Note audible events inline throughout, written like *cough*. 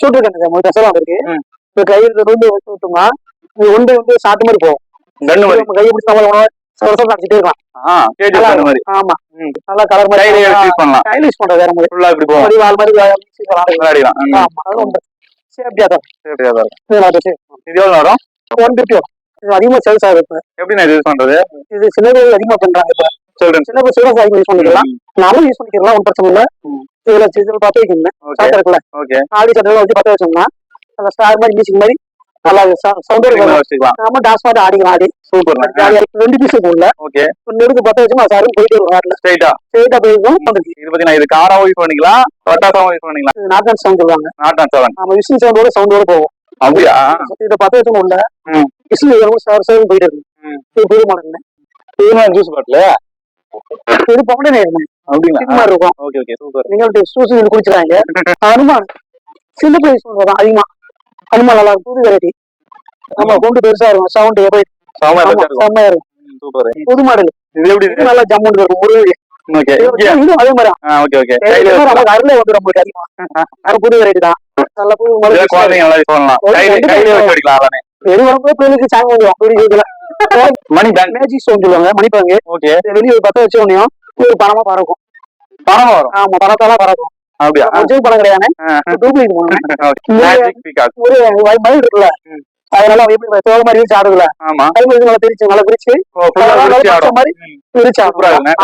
சூட்டு கண்ணுங்க உங்களுக்கு அசலாம் இருக்கு. இப்போ கையில் வச்சு விட்டோம்னா ஒன்று வந்து சாட்டு மாதிரி போகும். கண்ணு மாதிரி. கையை பிடிச்சி நம்ம சவரசம் அடிச்சுட்டே இருக்கலாம். மாதிரி. ஆமா. நல்லா கலர் மாதிரி கையில யூஸ் பண்ணலாம் வேற மாதிரி. ஃபுல்லா இப்படி போகும். மாதிரி வால் மாதிரி வீசி விளையாடுறது. விளையாடிக்கலாம் ம். ஆமா. அது ரொம்ப சேஃப்டியா தான். இது எவ்வளவு ஒன் ஃபிஃப்டி வரும். இது அதிகமா சேல்ஸ் ஆகுது எப்படி நான் யூஸ் பண்றது? இது சில அதிகமா பண்றாங்க இப்ப. சொல்றேன் சில பேர் அதிகமா யூஸ் பண்ணிக்கலாம். நானும் யூஸ் பண்ணிக்கலாம். ஒன்றும் பிரச்சனை இல்ல. இதுல இதுல பத்த வைக்கணும் ஓகே ஆடி சட்டை வச்சு பத்த வச்சோம்னா அந்த ஸ்டார் மாதிரி மியூசிக் மாதிரி நல்லா சவுண்ட் நம்ம டான்ஸ் மாதிரி ஆடிக்கலாம் ஆடி சூப்பர் ரெண்டு பீஸ் போடல ஓகே எடுத்து பத்த வச்சோமா சாரும் போயிட்டு வரும் கார்ல ஸ்ட்ரைட்டா ஸ்ட்ரெயிட்டா போயிருக்கும் இது பத்தி நான் இது காராவும் யூஸ் பண்ணிக்கலாம். பட்டாசாவும் யூஸ் பண்ணிக்கலாம். இது நாட் சவுண்ட் சொல்லுவாங்க. நாட் ஆன் செவன் நம்ம விசில் சவுண்டோட சவுண்டோட போவோம் அப்படியா? இதை பத்த வச்சோம் உள்ள. விசில் சார் சார் போயிட்டு இருக்கு ம். இது மாடல் இதுதான் ஜூஸ் பாட்டில் இது பவுண்டே நேரம் இது அப்படிங்களா? இருக்கும். ஓகே ஓகே சூப்பர் நீங்க சூசி குடிச்சிடாங்க அனுமான். சின்ன பிரைஸ் சொல்றோம் அதிகமா. அனுமான் நல்லா இருக்கும் புது வெரைட்டி நம்ம கொண்டு பெருசா இருக்கும் சவுண்ட் எப்படி ஆமா, செம்மையா இருக்கும். சூப்பர் புது மாடல். இது எப்படி இது நல்லா ஜம்முன்னு இருக்கும் ஒரு ஓகே இதுவும் அதே மாதிரி ஓகே ஓகே கையில நமக்கு அருளே வந்து நம்மளுக்கு அதிகமா. அது புது வெரைட்டி தான். நல்ல புது மாடல் குழந்தைங்க நல்லா கையில கையில வச்சு அடிக்கலாம் வந்துடும் இதுல. மணி பேங்க் மேஜிக் ஸ்டோன் சொல்லுவாங்க மணிப்பாங்க ஓகே வெளியே பத்த வச்ச உடனே ஒரு பணமா பறக்கும். பணம் வரும்? ஆமா பணத்தாலாம் பறக்கும். அப்படியா? ஒரிஜினல் பணம் கிடையாது. டூப்ளிகேட் பணம் *laughs* ஒரு மயில் இருக்குல்ல. அதனால அவன் எப்படி தோல் மாதிரி வச்சு ஆடுதுல ஆமா. அது மாதிரி நல்லா பிரிச்சு நல்லா மாதிரி.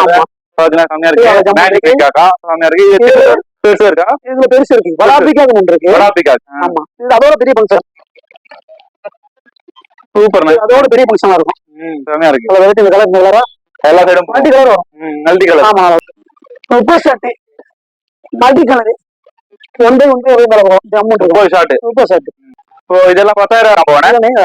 ஆமா. இருக்கு. பெருசா இதுல பெருசு இருக்கு. வடாபிக்காக இருக்கு. ஆமா. இது அதோட பெரிய ஃபங்க்ஷன் சூப்பர் அதோட பெரிய ஃபங்க்ஷனா இருக்கும். ம் செம்மையா இருக்கு. வெரைட்டி கலரா எல்லா சைடும் மல்டி கலர் வரும். மல்டி கலர் ஆமா super shirt multi colour one by one by ஒரே கலர் வரும். அமௌண்ட் ஒவ்வொரு ஷாட் சூப்பர் ஷர்ட் இப்போ இதெல்லாம் பத்தாயிரம் கம்போ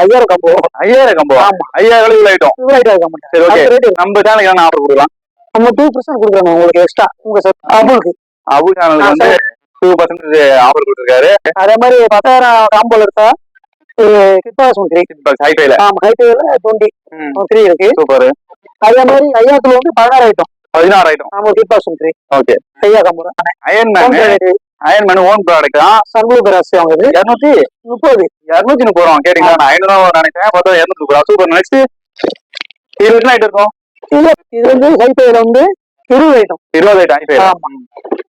ஐயாயிரம் கம்போ ஐயாயிரம் கம்போ ஆமா. ஐயாயிரம் இவ்வளவு ஐட்டம் ரைட் ஆகும் சரி ஓகே நம்ம சேனலுக்கு என்ன ஆஃபர் கொடுக்கலாம்? நம்ம டூ பர்சன்ட் கொடுக்குறோம் உங்களுக்கு எக்ஸ்ட்ரா உங்க அமௌண்ட்க்கு அபு சேனலுக்கு வந்து டூ பர்சன்டேஜ் ஆஃபர் கொடுத்துருக்காரு. அதே மாதிரி பத்தாயிரம் காம்போல எடுத்தா கிட் பாஸ் த்ரீ ஹைஃபைல ஆமா ஹைட்ல டுவெண்ட்டி த்ரீ இருக்கு. சூப்பர். அதே மாதிரி ஐயாத்துல வந்து பதினாறு ஐட்டம் பதினாறு ஐட்டம் ஆமா கிட் பாஸ் த்ரீ ஓகே ஐயா combo Iron Man Iron Man own product தான் சன்ப்ளூ கிராஸ் வாங்குது இருநூத்தி முப்பது. இருநூத்தி முப்பது ரூபா கேட்டீங்களா? நான் ஐநூறு நினைச்சேன். பார்த்தா இருநூத்தி முப்பது சூப்பர் நெக்ஸ்ட் இது எத்தனை ஐட்டம் இருக்கும்? இது இது வந்து ஹைட்ல வந்து இருபது ஐட்டம் இருபது ஐட்டம் ஆமா.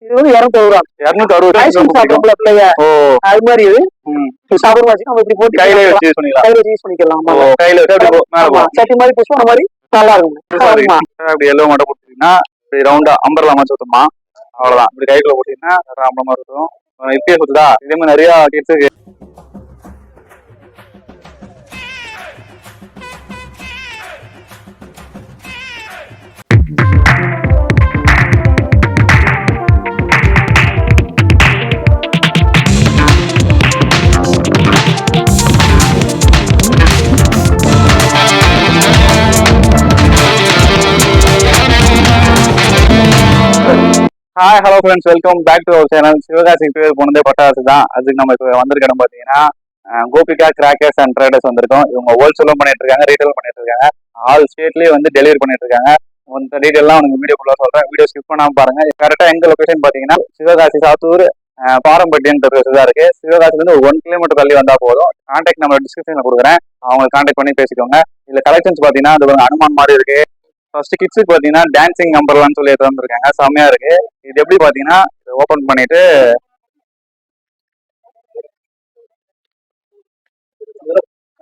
இது வந்து இரநூத்தி ரூபா. இருநூத்தி அறுபது ஐஸ்கிரீம் ரூபா சாப்பிடுறோம்ல பிள்ளைய ஓ. அது மாதிரி இது. சாப்பிடுற நம்ம இப்படி போட்டு கையில வச்சு யூஸ் பண்ணிக்கலாம். கையில யூஸ் பண்ணிக்கலாம். கையில வச்சு சட்டி மாதிரி புஷ்பம் மாதிரி நல்லா இருக்கும் அப்படி எல்லோ மட்டும் இப்படி ரவுண்டா அம்பர்லா மாதிரி சுத்தமா அவ்வளவுதான். இப்படி கைக்குள்ள போட்டீங்கன்னா அம்பள மாதிரி இருக்கும். இப்பயே சுத்துதா? இதே மாதிரி நிறைய கிட்ஸுக்கு hi hello friends welcome back to our channel Sivakasi பேர் போனதே பட்டாசு தான். அதுக்கு நம்ம இப்போ வந்திருக்க பார்த்தீங்கன்னா கோபிகா கிராக்கர்ஸ் அண்ட் ட்ரேடர்ஸ் வந்திருக்கோம். இவங்க ஹோல்சேலும் பண்ணிட்டு இருக்காங்க ரீட்டைல் பண்ணிட்டு இருக்காங்க ஆல் ஸ்டேட்லயே வந்து டெலிவரி பண்ணிட்டு இருக்காங்க இந்த டீட்டெயிலாம் உங்களுக்கு வீடியோ ஃபுல்லாக சொல்கிறேன் வீடியோ ஸ்கிப் பண்ணாமல் பாருங்க. கரெக்டாக எங்கள் லொக்கேஷன் பார்த்தீங்கன்னா சிவகாசி சாத்தூர் பாரம்பட்டியன்ற பேர் தான் இருக்கு. சிவகாசிலேருந்து ஒரு ஒன் கிலோமீட்டர் தள்ளி வந்தால் போதும். கான்டாக்ட் நம்ம டிஸ்கிரிப்ஷனில் கொடுக்குறேன். அவங்க கான்டாக்ட் பண்ணி பேசிக்கோங்க. இதில் கலெக்ஷன்ஸ் பார்த்தீங்கன்னா அது பாருங்க அனுமான் மாதிரி இருக்கு. ஃபர்ஸ்ட் கிட்ஸுக்கு பார்த்தீங்கன்னா டான்சிங் நம்பர்லான்னு சொல்லி தந்துருக்காங்க வந்திருக்காங்க. செம்மையா இருக்கு. இது எப்படி பார்த்தீங்கன்னா ஓப்பன் பண்ணிட்டு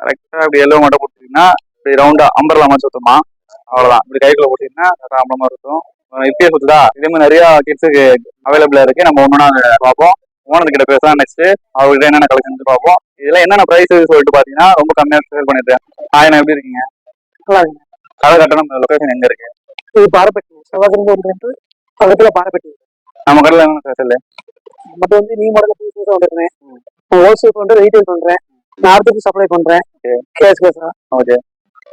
கரெக்டாக இப்படி எல்லோ மட்டும் கொடுத்தீங்கன்னா இப்படி ரவுண்டாக அம்பர்லா மாதிரி சுத்தமா அவ்வளோதான் இப்படி கைக்குள்ள போட்டீங்கன்னா அம்பலமாக இருக்கும் இப்பயே சுத்துதா? இதே மாதிரி நிறைய கிட்ஸுக்கு அவைலபிளா இருக்கு. நம்ம ஒன்னொன்னா பார்ப்போம். ஓனர் கிட்ட பேசலாம் நெக்ஸ்ட் அவர்கிட்ட என்னென்ன கலெக்ஷன் பார்ப்போம். இதெல்லாம் என்னென்ன ப்ரைஸ் சொல்லிட்டு பாத்தீங்கன்னா ரொம்ப கம்மியா சேல் பண்ணிருக்கேன் ஆயிரம் எப்படி இருக்கீங்க? நல்லா இருக்கு கடை கட்டணம் லொகேஷன் எங்க இருக்கு? இது பாரப்பட்டி செவ்வாய்க்கிழமை ஒன்று பக்கத்துல பாரப்பட்டி. நம்ம கடையில் என்ன ஸ்பெஷல் மற்ற வந்து நீ மாடல புதுசு வந்துருக்கேன் ஹோல்சேல் பண்றேன் ரீட்டைல் பண்றேன். நார்த்துக்கு சப்ளை பண்றேன். கேஸ் கேஸா ஓகே.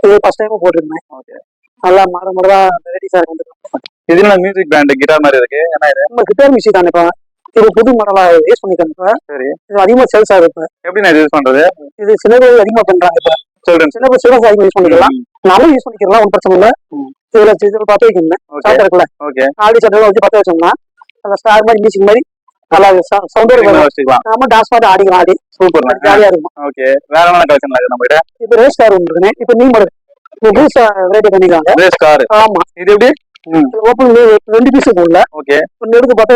இது ஃபர்ஸ்ட் டைம் போட்டிருந்தேன். ஓகே. நல்லா மாட மாடலா வெரைட்டிஸா இருக்கு இதுல மியூசிக் பேண்ட் கிட்டார் மாதிரி இருக்கு? என்ன இது? நம்ம கிட்டார் மியூசிக் தானே இப்ப. இது புது மாடலா யூஸ் பண்ணிக்கிறேன் சரி. இது அதிகமா சேல்ஸ் ஆகுது இப்ப. எப்படி நான் யூஸ் பண்றது? இது சில பேர் அதிகமா பண்றாங்க இப்ப. சில பேர் சிவகாசி அதிகமா யூஸ் பண்ணிக்கலாம். யூஸ் பண்ணிக்கலாம் ஒன்றும் பிரச்சனை இல்ல. இதுல பத்த வைக்கணும் இருக்குல்ல ஓகே. ஆடி சட்டை வச்சு பத்த வச்சோம்னா அந்த ஸ்டார் மாதிரி மியூசிக் மாதிரி நல்லா சவுண்டர் வரும். வச்சுக்கலாம். நம்ம டான்ஸ் பாட்டு ஆடிக்கலாம் ஆடி. சூப்பர் ஜாலியா இருக்கும். ஓகே. வேற என்ன கலெக்ஷன் இருக்கு நம்ம கிட்ட இப்ப ரேஸ் கார் ஒன்று இருக்குண்ணே. இப்ப நீ மாடல் வெரைட்டி பண்ணிருக்காங்க ரேஸ் கார் ஆமா. இது எப்படி? ஓப்பன் ரெண்டு பீஸ் போடல ஓகே. ஒன்னு எடுத்து பத்த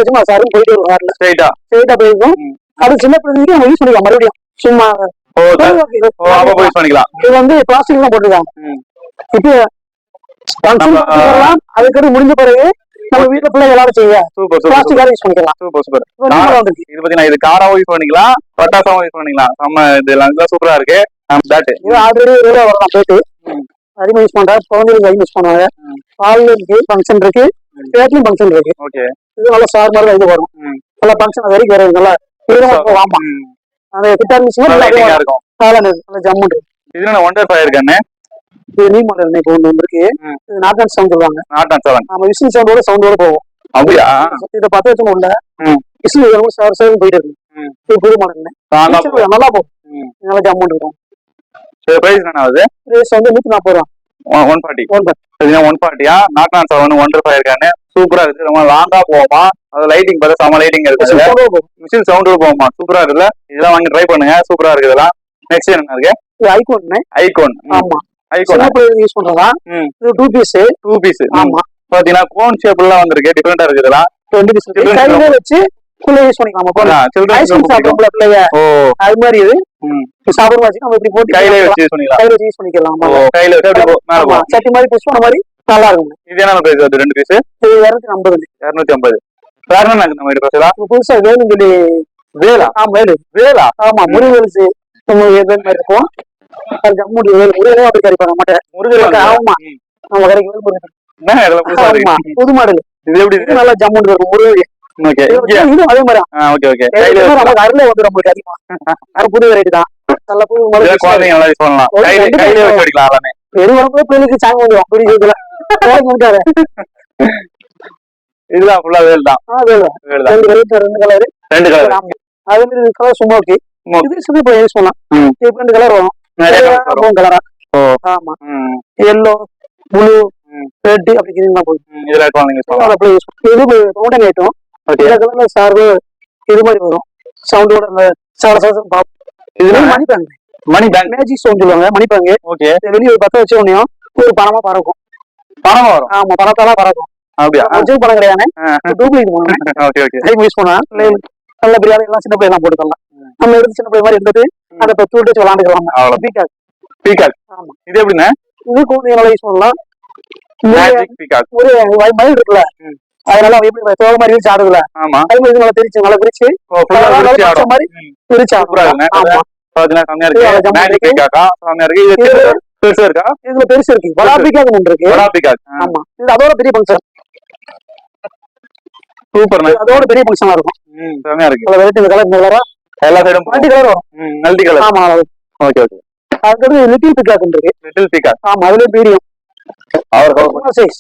போயிட்டு வரும் கார்ல ஸ்ட்ரைட்டா ஸ்ட்ரெயிட்டா போயிருக்கும். அது சின்ன நம்ம யூஸ் பண்ணிக்கலாம் மறுபடியும். சும்மா இது வந்து பிளாஸ்டிக் தான் போட்டுருக்காங்க. இப்போ நம்ம, அதுக்கடுத்து முடிஞ்ச பிறகு நம்ம வீட்டுல பிள்ளை எல்லாரும் செய்ய. பிளாஸ்டிக் யூஸ் பண்ணிக்கலாம். Super super. இது பத்தி நான் இது காராவும் யூஸ் பண்ணிக்கலாம் பட்டாசாவும் யூஸ் பண்ணிக்கலாம். செம்ம இது எல்லாம் சூப்பரா இருக்கு. பேட் இது ஆல்ரெடி வெளியே வரலாம் போயிட்டு. ம். அதிகமாக யூஸ் பண்றாங்க குழந்தைகளுக்கு அதிகம் யூஸ் பண்ணுவாங்க. ம். பால்ல இருக்கு ஃபங்க்ஷன் இருக்கு. பேட்லயும் ஃபங்க்ஷன் இருக்கு. ஓகே. இது நல்லா மாதிரி இது வரும். நல்லா ஃபங்க்ஷன் வரைக்கும் வரும். நல்லா ஈரமா மிஷின் நல்லா லைட்டிங்கா இருக்கும். நல்லா ஜம்முண்டு இது ஒண்டர் ஃபயர் கண்ணு இது நியூ மாடல் இப்போ ஒன்று வந்திருக்கு ம். இது நாட் அண்ட் சவுண்ட் சொல்லுவாங்க. நாட் அண்ட் செவன் நம்ம விசில் சவுண்டோட சவுண்டோட போகும் அப்படியா? இதை பத்து உள்ள. விசில் சார் சார் போயிட்டு இருக்கு. இது புது மாடல் நாலா நல்லா போகும். நல்லா ஜம்முண்டு இருக்கும். பிரைஸ் என்ன ஆகுது ரேஸ் வந்து நூத்தி நாற்பது ரூபா ஒன் ஃபார்ட்டி ஒன் இதுனா one ஃபார்ட்டியா knot and seven wonder fire கண்ணு சூப்பரா இருக்கு. ரொம்ப லாங்கா அது லைட்டிங் பார்த்தா செம லைட்டிங் இருக்கு. மிஷின் சவுண்ட் போகுமா. சூப்பரா இருக்குல்ல இதெல்லாம் வாங்கி ட்ரை பண்ணுங்க. சூப்பரா இருக்கு இதெல்லாம். நெக்ஸ்ட் என்ன இருக்கு? இது ஐகோன் ஐகோன் ஆமா. ஐகோன் யூஸ் பண்றதா. இது டூ பீஸ் டூ பீஸ் ஆமா. பாத்தீங்கன்னா கோன் ஷேப்லாம் வந்திருக்கு. டிஃபரெண்டா இருக்கு இதெல்லாம். கையிலே வச்சு குள்ள யூஸ் பண்ணிக்கலாம்? போல சில்ட்ரன் ஐஸ்கிரீம் சாப்பிடுறோம்ல பிள்ளைங்க. ஓ. அது மாதிரி இது. சாப்பிடுற வச்சு நம்ம இப்படி போட்டு கையிலே வச்சு யூஸ் பண்ணிக்கலாம். கையில வச்சு யூஸ் பண்ணிக்கலாம். கையில வச்சு சட்டி மாதிரி புஷ் பண்ண மாதிரி நல்லா இருக்கும். இது என்ன பிரைஸ் ரெண்டு பீஸ் இது இருநூத்தி ஐம்பது. இருநூத்தி ஐம்பது. வேற என்ன இருக்கு நம்ம கிட்ட இப்ப புதுசா சொல்லி வேலா? ஆமா வேலு. வேலா? ஆமா வேல் மாதிரி இருக்கும். அது ஜம்முடி வேல் முருகனே அப்படி கறி பண்ண மாட்டேன் முருகன் ஆமா. நம்ம வேல் புது மாடல். இது எப்படி நல்லா ஜம்முண்டு இருக்கும் முருகன் ஓகே இது அதே மாதிரி ஓகே ஓகே. நமக்கு அருளே வந்து நம்மளுக்கு அதிகமா. அது புது வெரைட்டி தான். நல்ல புது மாடல் குழந்தைங்க நல்லா யூஸ் பண்ணலாம். கையில கையில வச்சு அடிக்கலாம் எல்லாமே. பிள்ளைக்கு *laughs* வந்துடும் இதெல்லாம் ஃபுல்லா வேல் தான். வேலை தான். ரெண்டு கலர் ரெண்டு கலர் அதே மாதிரி கலர் ஸ்மோக்கி. இது சுத்தி போய் யூஸ் பண்ணலாம். இப்போ ரெண்டு கலர் வரும். நிறைய கலரா ஓ. ஆமா. Yellow blue. ரெட் அப்படி கிரீன் ம், இதுல குழந்தைங்க அதை யூஸ் இது மவுண்டன் ஐட்டம் கலர்ல சார்பு இது மாதிரி வரும். சவுண்டோட அந்த சாட சாசம் பாப் இது இது money bank money bank magic sound சொல்லுவாங்க. மணி பேங்க் ஓகே வெளியே ஒரு பத்த வச்ச உடனே ஒரு பணமா பறக்கும். பணம் வரும். ஆமா பணத்தாலாம் பறக்கும். அப்படியா? ஒரிஜினல் பணம் கிடையாது டூப்ளிகேட் பணம் ஓகே ஓகே. டைம் யூஸ் பண்ணா நல்ல பிரியாணி எல்லாம் சின்ன பிள்ளை எல்லாம் போட்டுக்கலாம் நம்ம எடுத்து சின்ன பிள்ளை மாதிரி இருந்தது அதை இப்போ தூட்டு வச்சு விளாண்டுக்கலாம். அவ்வளவு பீகாக் பீகாக் ஆமா. இது எப்படின்னா இது குழந்தைங்க நல்லா யூஸ் பண்ணலாம். ஒரு மயில் இருக்குல்ல. அதனால அவன் எப்படி தோக மாதிரி விரிச்சு ஆடுதுல ஆமா. அது மாதிரி நல்லா பிரிச்சு நல்லா பிரிச்சு மாதிரி. பிரிச்சு இருக்குண்ணே. ஆமா. பெருசா இருக்கா? இதுல பெருசு இருக்கு. வடா பீகாக் ஒன்று இருக்கு. வடா பீகாக் ஆமா. இது அதோட பெரிய ஃபங்க்ஷன் சூப்பர் அதோட பெரிய ஃபங்க்ஷனா இருக்கும். இருக்கு. அதுல வெரைட்டி கலர் இந்த கலரா எல்லா சைடும் மல்டி கலர் வரும். ம் மல்டி கலர் ஆமா ஓகே ஓகே லிட்டில் பீகாக் இருக்கு லிட்டில் பீகாக் ஆமா அதுல மீடியம் அவர் சைஸ்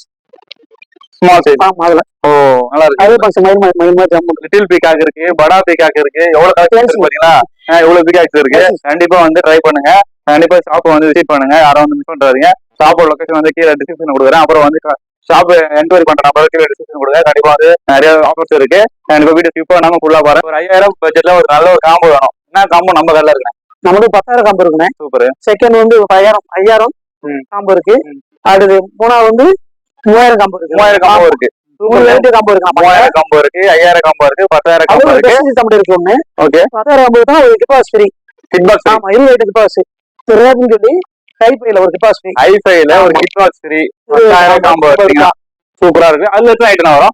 ஸ்மால் சைஸ் ஆமா அதுல. ஓ நல்லா இருக்கு. அதே ஃபங்க்ஷன் மயில் மயில் மாதிரி ஜம்மு லிட்டில் பீகாக் இருக்கு படா பீகாக் இருக்கு. எவ்வளவு கலெக்ஷன் பாத்தீங்களா? இவ்வளவு பீகாக்ஸ் இருக்கு. கண்டிப்பா வந்து ட்ரை பண்ணுங்க. கண்டிப்பா ஷாப் வந்து விசிட் பண்ணுங்க. யாரும் வந்து மிஸ் பண்றாதீங்க. ஷாப்போட லொகேஷன் வந்து கீழே டிஸ்கிரிப்ஷன் கொடுக்குறேன். அப்புறம் வந்து ஷாப் என்கொயரி பண்ற நம்பர் கீழே டிஸ்கிரிப்ஷன் கொடுங்க. கண்டிப்பா வந்து நிறைய ஆஃபர்ஸ் இருக்கு. கண்டிப்பா வீடியோ ஸ்கிப் பண்ணாம ஃபுல்லா பாருங்க ஒரு ஐயாயிரம் பட்ஜெட்ல ஒரு நல்ல ஒரு காம்போ வேணும். என்ன காம்போ நம்ம கல்ல இருக்கு நமக்கு பத்தாயிரம் காம்பு இருக்குண்ணே. சூப்பர். செகண்ட் வந்து ஐயாயிரம் ஐயாயிரம். காம்பு இருக்கு. அடுத்து மூணாவது வந்து மூவாயிரம் காம்பு இருக்கு. மூவாயிரம் காம்போ இருக்கு. காம்பு இருக்கு. மூவாயிரம் காம்போ இருக்கு ஐயாயிரம் காம்போ இருக்கு பத்தாயிரம் காம்போ இருக்கு. காம்பு இருக்கு ஒண்ணு ஓகே பத்தாயிரம் காம்பு தான் ஒரு கிபாஸ் ஃப்ரீ கிட் பாக்ஸ் ஆமா இருபது ரேட்டு கிபாஸ் ரேட்னு சொல்லி கைப்பையில ஒரு கிபாஸ் ஃப்ரீ ஐஃபைல ஒரு கிட் பாக்ஸ் ஃப்ரீ காம்போ சூப்பரா இருக்கு. அதுல எத்தனை ஐட்டம் வரும்?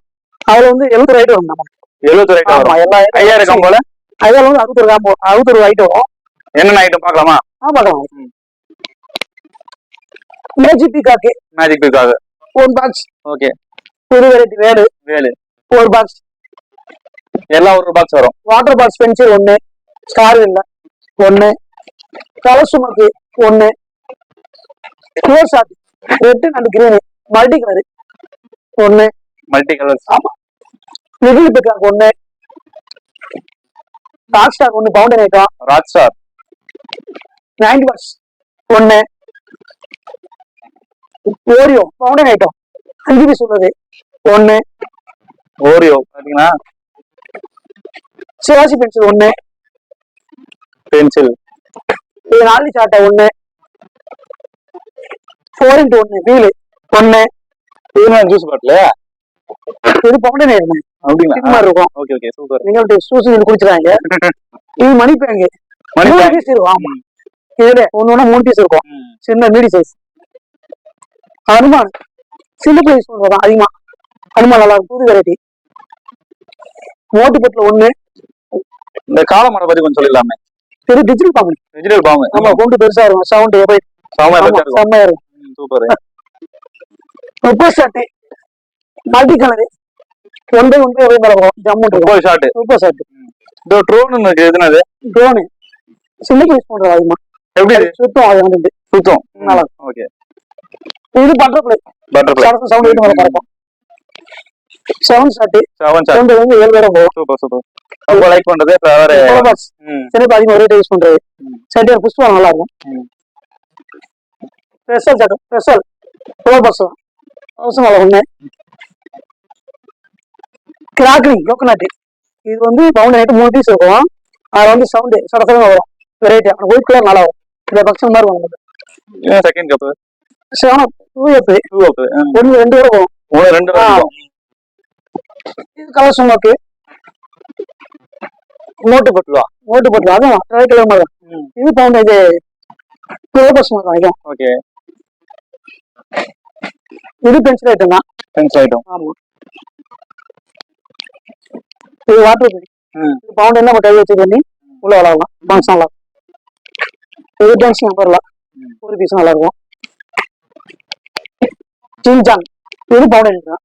அதுல வந்து எழுபது ரேட் வரும் நமக்கு எழுபத்தி ஐட்டம் ஆமா எல்லா ஐயாயிரம் காம்போல ஐயாயிரம் வந்து அறுபத்தொரு காம்பு அறுபத்தொரு ஐட்டம் வரும். என்னென்ன ஐட்டம் பார்க்கலாமா? ஆ பார்க்கலாம். Magic peacock magic peacock one box okay புது வெரைட்டி வேடு வேலு. ஒரு பாக்ஸ் எல்லாம் ஒரு பாக்ஸ் வரும். வாட்டர் பாக்ஸ் பென்சில் ஒண்ணு. ஸ்டார் இல்ல. ஒண்ணு. கலர் சுமக்கு ஒண்ணு. Close shot red and green multi colour ஒண்ணு. மல்டி கலர்ஸ் லிட்டில் பிக்காக் ஒண்ணு. டாக் ஸ்டார் ஒண்ணு founder item rock star ninety box ஒண்ணு. ஓரியோ பவுண்டர் ஐட்டம் அஞ்சு பீஸ் உள்ளது. ஒண்ணு. ஓரியோ பாத்தீங்கன்னா? சிவாசி பென்சில் ஒண்ணு. பென்சில் இது நாலு சாட்டை ஒண்ணு. ஃபோர் இன்ட்டு ஒண்ணு வீலு ஒண்ணு இது ஜூஸ் பாட்டில் இது பவுண்டர் இது அப்படிங்களா? மாதிரி இருக்கும். ஓகே ஓகே சூப்பர் நீங்க சூஸ் இது குடிச்சிடாங்க இது மணி பேங்கு மணி. பீஸ் இருக்கும். ஆமா. இதுல ஒண்ணு ஒண்ணு மூணு பீஸ் இருக்கும். சின்ன மீடி சைஸ் ஹனுமான் சின்ன பிரைஸ் சொல்றதான் அதிகமா. ஹனுமான் நல்லா இருக்கும். புது வெரைட்டி மோட்டுப்பட்டில் ஒண்ணு. இந்த காலமடை பத்தி கொஞ்சம் சொல்லிடலாமே. பெரிய டிஜிட்டல் பாம்பு. வெஜிடபிள் பாம்பு. நம்ம கொண்டு பெருசா இருக்கும். சவுண்ட் எப்படி ஆமா, செம்மையா இருக்கும். சூப்பர். முப்பது shirt multi colour one by one by ஒரே வரும். ஜம்மு ரொம்ப ஷார்ட் சூப்பர் ஷர்ட் இந்த ட்ரோன் இருக்கு. எதுனது ட்ரோனு சின்ன பிரைஸ் பண்றது அதிகமா எப்படி இது? சுத்தம் அது வந்து சுத்தம். நல்லா ஓகே இது பட்டர்ஃபிளை பட்டர்ஃபிளை சவுண்ட் எயிட் மேல பறக்கும். செவன் ஷர்ட் செவன் வந்து ஏழு பேரும் போகும். சூப்பர் சூப்பர் ரொம்ப லைக் பண்றது ஃபிளவர் சின்ன அதிகம் ஒரே யூஸ் பண்றது. ம். சட்டியார் புஷ்பம் நல்லா இருக்கும். ஜாக்கெட் ஸ்பெஷல் புலோ பாக்ஸ் அவசரம் நல்லா ஒண்ணு கிராக்லிங் கோகனட் இது வந்து பவுண்ட் நைட்டு மூணு பீஸ் இருக்கும் அது வந்து சவுண்டு சடசடமா வரும் வெரைட்டி அந்த ஒயிட் கலர் நல்லா வரும் இந்த பக்ஷன் மாதிரி வரும் second cup seven two F two cup ஒன்று ரெண்டு போகும் மூணு ரெண்டு இது கலர் சும்மாக்கு மோட்டு போட்டுருவா மோட்டு போட்டுருவா அதுவும் கலர் மாதிரி. இது பவுண்ட் இது பாக்ஸ் மாதிரி வாங்கிக்கும் ஓகே இது பென்சில் ஐட்டம் தான். பென்சில் ஐட்டம் ஆமா. இது வாட்டர் பவுண்ட் என்ன கை வச்சு பண்ணி உள்ள விளாடலாம் பாக்ஸ் நல்லா. இது டென்ஸ் நம்பர்லாம் ம். ஒரு பீஸ் நல்லா இருக்கும் ஜின்ஜாங் இது பவுண்ட் எடுக்கலாம்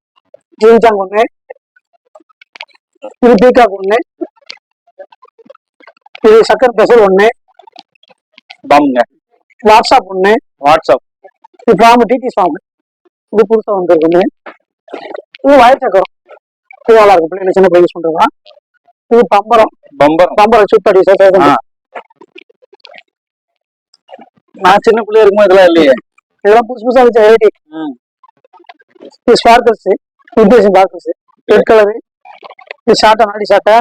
ஜின்ஜாங் ஒண்ணு. இது பீகாக் ஒண்ணு. இது சக்கர் பெசல் ஒண்ணு. பாம்புங்க வாட்ஸ்அப் ஒண்ணு. வாட்ஸ்அப் இது ஃபார்ம் டிடி ஃபார்ம் இது புதுசா வந்திருக்கு இது வயர் சக்கரம். இது நல்லா இருக்கும். பிள்ளைங்க சின்ன பிள்ளைங்க யூஸ் பண்றதா இது பம்பரம். பம்பரம். பம்பரம் சுத்தடி ஆ. நான் சின்ன பிள்ளையா இருக்கும்போது இதெல்லாம் இல்லையே. இதெல்லாம் புதுசு புதுசா வச்ச வெரைட்டி. இது ஸ்பார்க்கல்ஸ் இன்டேஷன் பாக்கல்ஸ் ரெட் கலரு இது ஷார்ட்டா நாடி ஷார்ட்டா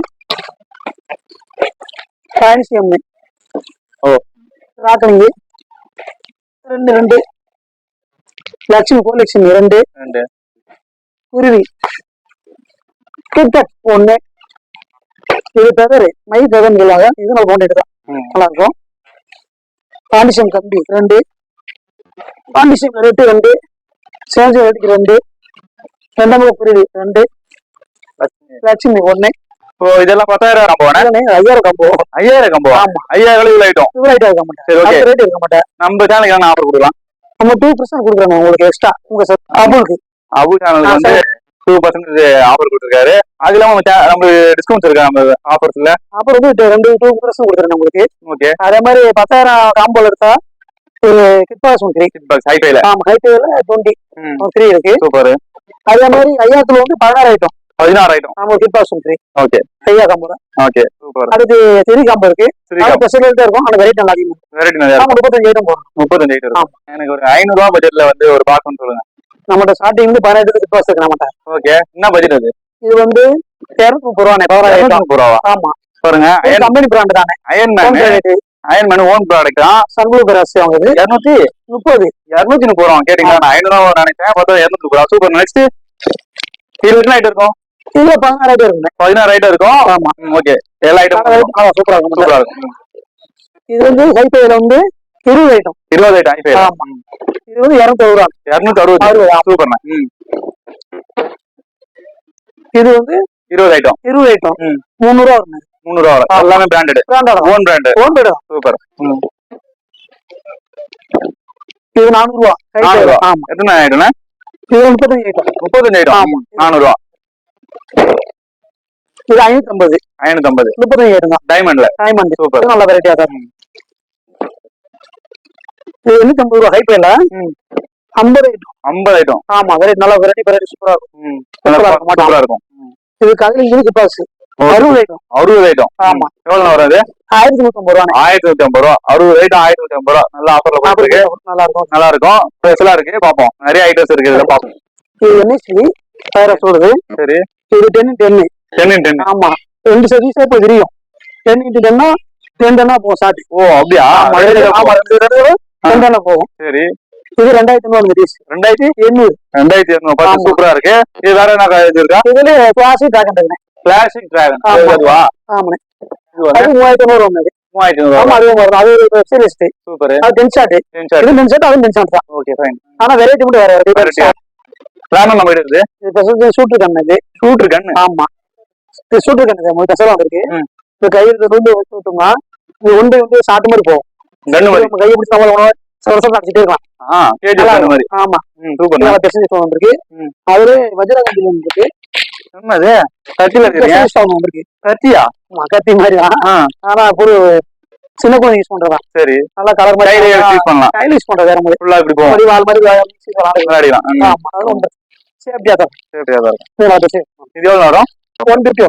ஃபேன்சி ஓ. ராக்கலிங்கு ரெண்டு ரெண்டு. லட்சுமி கோலட்சுமி ரெண்டு ரெண்டு குருவி. கிரிக்கெட் ஒண்ணு இது பெதரு மை பெதர்னு சொல்லுவாங்க இது நம்ம போட்டு தான். நல்லா இருக்கும் பாண்டிஷன் கம்பி ரெண்டு பாண்டிஷன் ரெட்டு ரெண்டு சேஞ்சு ரெட்டுக்கு ரெண்டு ரெண்டாம் குருவி ரெண்டு லட்சுமி. ஒண்ணு. இப்போ இதெல்லாம் பத்தாயிரம் கம்போ ஐயாயிரம் கம்போ ஐயாயிரம் கம்போ ஆமா. ஐயாயிரம் விலையில் ஐட்டம் சரி ஓகே ரேட் இருக்க மாட்டேன். நம்ம சேனலுக்கு ஆஃபர் கொடுக்கலாம். நம்ம டூ பர்சன்ட் கொடுக்குறோம் உங்களுக்கு எக்ஸ்ட்ரா உங்க அமௌண்ட்க்கு அபு சேனலுக்கு வந்து டூ பர்சன்ட் ஆஃபர் கொடுத்துருக்காரு. அது இல்லாம நம்ம channel- நம்ம டிஸ்கவுண்ட்ஸ் இருக்கா நம்ம ஆஃபர்ஸ்ல அப்புறம் வந்து ரெண்டு டூ பர்சன்ட் கொடுக்குறேன் உங்களுக்கு. ஓகே அதே மாதிரி பத்தாயிரம் காம்போல எடுத்தா ஒரு கிட் பாஸ் ஒன் த்ரீ பஸ் ஹைஃபைல ஆமா ஹைபேல டுவெண்ட்டி த்ரீ இருக்கு. சூப்பர் அதே மாதிரி ஐயாத்துல வந்து பதினாறு ஐட்டம் பதினாறு ஐட்டம் ஆமா kit box one three okay ஐயா காம்போ தான். ஓகே அதுக்கு தெரி காம்போ இருக்கு. சரி அது ஸ்பெஷல் தான் இருக்கும். அந்த வெரைட்டி நல்லா அதிகம் வெரைட்டி நிறைய முப்பத்தஞ்சு ஐட்டம் போகும் முப்பத்தஞ்சு ஐட்டம் எனக்கு ஒரு ஐநூறு ரூபா பட்ஜெட்ல வந்து ஒரு ஒன்று சொல்லுங்க. நம்மகிட்ட ஸ்டார்டிங் வந்து பதினெட்டு கிட் பாஸ் இருக்கு ஓகே என்ன பட்ஜெட் அது? இது வந்து இருநூத்தி முப்பது ரூபா பதினாறு ஐட்டம் இருநூத்தி முப்பது ரூபாவா? ஆமா. பாருங்க. கம்பெனி பிராண்ட் தானே. Iron Man Iron Man own product தான் சன்ப்ளூ பெராசி வாங்குது இருநூத்தி முப்பது. இருநூத்தி முப்பது ரூபா கேட்டீங்களா? நான் ஐநூறு ரூபா நினைச்சேன் பார்த்தா இருநூத்தி முப்பது ரூபா. சூப்பர். நெக்ஸ்ட் இது எத்தனை ஐட்டம் இருக்கும்? இதுல பதினாறு ஐட்டம் இருக்குங்க. பதினாறு ஐட்டம் இருக்கும்? ஆமா. ஓகே எல்லா ஐட்டம் சூப்பரா இருக்கும். சூப்பரா இருக்கும். இது வந்து ஹைபேல வந்து இருபது ஐட்டம் இருபது ஐட்டம் ஐஃபை ஆமா. இது வந்து இருநூத்தி ரூபா. இருநூத்தி அறுபது அறுபது ம். இது வந்து இருபது ஐட்டம் இருபது ஐட்டம். முந்நூறு ரூபா வருங்க. முந்நூறு ரூபா ஆமா. எல்லாமே branded branded own brand own போயிடும் சூப்பர் இது நானூறு ரூபா நானூறு ரூபா. ஆமா. எத்தனை ஐட்டம்னா இது முப்பத்தஞ்சு ஐட்டம் முப்பத்தஞ்சு ஐட்டம் ஆமா. நானூறு ரூபா இது ஐநூத்தி ஐம்பது ஐநூத்தி ஐம்பது முப்பத்தஞ்சு ஐட்டம் தான் டைமண்ட்ல டைமண்ட் சூப்பர் நல்ல வெரைட்டியா தான். இது எண்ணூத்தி ஐம்பது ரூபா ஹைபேல ம். ஐம்பது ஐட்டம் ஐம்பது ஐட்டம் ஆமா வெரைட்டி நல்லா வெரைட்டி வெரைட்டி சூப்பரா இருக்கும். சூப்பரா இருக்கும். இது கதில் இருக்கு பாஸ் அறுபது ஐட்டம் அறுபது ஐட்டம் ஆமா. எவ்வளவு வராது ஆயிரத்தி நூத்தி ஐம்பது ரூபா ஆயிரத்தி நூத்தி ஐம்பது ரூபா. அறுபது ஐட்டம் ஆயிரத்தி நூத்தி ஐம்பது ரூபா. நல்ல ஆஃபர்ல போயிருக்கு நல்லா இருக்கும். நல்லா இருக்கும். ஸ்பெஷலா இருக்கு. பாப்போம் நிறைய ஐட்டம்ஸ் இருக்கு. இதுல பாப்போம் இது என்எஸ்சி ஃபயர் சொல்றது. சரி. இது டென் டென்னு டென் டென் ஆமா. ரெண்டு சைஸா இப்போ விரியும் டென் இன்ட்டு டென்னா டென் டென்னா போகும் ஷார்ட் ஓ அப்படியா? ஆமா ரெண்டு ரெண்டு டென் டென்னா போகும். சரி. இது ரெண்டாயிரத்தி ஐநூறு மெட்டீரியல் ரெண்டாயிரத்தி எண்ணூறு. ரெண்டாயிரத்தி இருநூறு பார்த்து ஆமா. சூப்பரா இருக்கு. இது வேற என்ன இது இருக்கா. இதுல கிளாசிக் ட்ராகன் கிளாசிக் டிராகன் ஆமா. இது அது மூவாயிரத்தி ஐநூறு ஒன்று மூவாயிரத்தி ஆமா ஐநூறு அது வரும். அது ஒரு சீரியஸ் சூப்பர் அது டென் ஷாட் இது டென் ஷாட் அது டென் ஷாட் தான். ஓகே ஃபைன் ஆனா வெரைட்டி மட்டும் வேற Variety. வேணும் நம்ம இருக்குது. இது சூட்டு கண்ணு இது. ஷூட்டர் கன்னு ஆமா. இது சூட்டு கண்ணு உங்களுக்கு இருக்கு ம். இந்த கையில் வச்சு விட்டோம்னா இது உண்டு வந்து சாட்டு மாதிரி போகும். கன்னு மாதிரி. நம்ம கையை பிடிச்சி நம்ம உணவு சவரசம் அடிச்சுட்டே இருக்கலாம். ஆமா. சூப்பர். நல்லா ஸ்டோன் வந்திருக்கு. அதுல வஜ்ரகண்டி வந்திருக்கு என்னது? கத்தில பெசஞ்சு ஸ்டோன் வந்திருக்கு கத்தியா? ஆமா கத்தி மாதிரி தான். ஆனா ஒரு சின்ன குழந்தை யூஸ் பண்றதா? சரி. நல்லா கலர் மாதிரி யூஸ் பண்ணலாம். யூஸ் பண்றது வேற மாதிரி? ஃபுல்லா இப்படி போகும். மாதிரி வால் மாதிரி யூஸ் பண்ணலாம் விளையாடிக்கலாம் ம், ஆமா அது ஒன்று சேஃப்டியா தான் சேஃப்டியா தான் இருக்கும் இது நல்லா இது எவ்வளவு வரும் ஒன் ஃபிஃப்டி